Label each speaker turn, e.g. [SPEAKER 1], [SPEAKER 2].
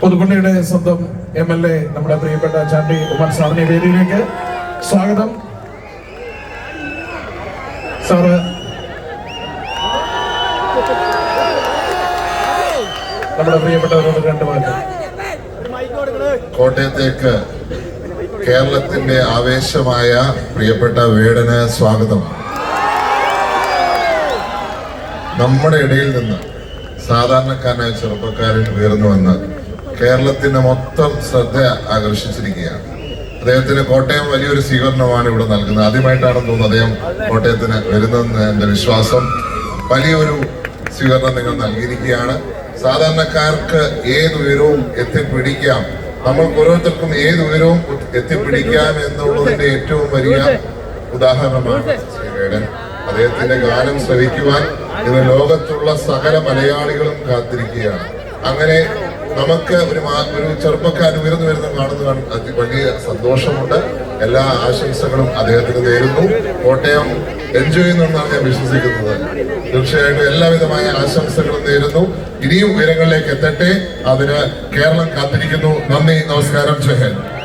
[SPEAKER 1] പുതുപ്പള്ളിയുടെ സ്വന്തം M L A നമ്മുടെ പ്രിയപ്പെട്ട ചാണ്ടി കുമാർ സാറിനെ വേദിയിലേക്ക് സ്വാഗതം. സാറ്. നമ്മുടെ പ്രിയപ്പെട്ടവരോട് രണ്ടു വാക്ക്.
[SPEAKER 2] കോട്ടയത്തേക്ക് കേരളത്തിന്റെ ആവേശമായ പ്രിയപ്പെട്ട വേടന് സ്വാഗതം. നമ്മുടെ ഇടയിൽ നിന്ന് സാധാരണക്കാരനായ ചെറുപ്പക്കാരൻ ഉയർന്നു വന്ന് കേരളത്തിന്റെ മൊത്തം ശ്രദ്ധ ആകർഷിച്ചിരിക്കുകയാണ്. അദ്ദേഹത്തിന് കോട്ടയം വലിയൊരു സ്വീകരണമാണ് ഇവിടെ നൽകുന്നത്. ആദ്യമായിട്ടാണെന്ന് തോന്നുന്നു അദ്ദേഹം കോട്ടയത്തിന് വരുന്നതെന്ന് എന്റെ വിശ്വാസം. വലിയൊരു സ്വീകരണം നിങ്ങൾ നൽകിയിരിക്കുകയാണ്. സാധാരണക്കാർക്ക് ഏത് ഉയരവും എത്തിപ്പിടിക്കാം. നമ്മൾക്ക് ഓരോരുത്തർക്കും ഏത് ഉയരവും എത്തിപ്പിടിക്കാം എന്നുള്ളതിന്റെ ഏറ്റവും വലിയ ഉദാഹരണമാണ് ശ്രീ അദ്ദേഹത്തിന്റെ ഗാനം ശ്രവിക്കുവാൻ ഇന്ന് ലോകത്തുള്ള സകല മലയാളികളും കാത്തിരിക്കുകയാണ്. അങ്ങനെ നമുക്ക് ഒരു ഒരു ചെറുപ്പക്കാരൻ ഉയർന്നു വരുന്ന കാണുന്ന വലിയ സന്തോഷമുണ്ട്. എല്ലാ ആശംസകളും അദ്ദേഹത്തിന് നേരുന്നു. കോട്ടയം എൻജോയ് ചെയ്യുന്നെന്നാണ് ഞാൻ വിശ്വസിക്കുന്നത്. തീർച്ചയായിട്ടും എല്ലാവിധമായ ആശംസകളും നേരുന്നു. ഇനിയും ഉയരങ്ങളിലേക്ക് എത്തട്ടെ. അതിന് കേരളം കാത്തിരിക്കുന്നു. നന്ദി നമസ്കാരം. ജയൻ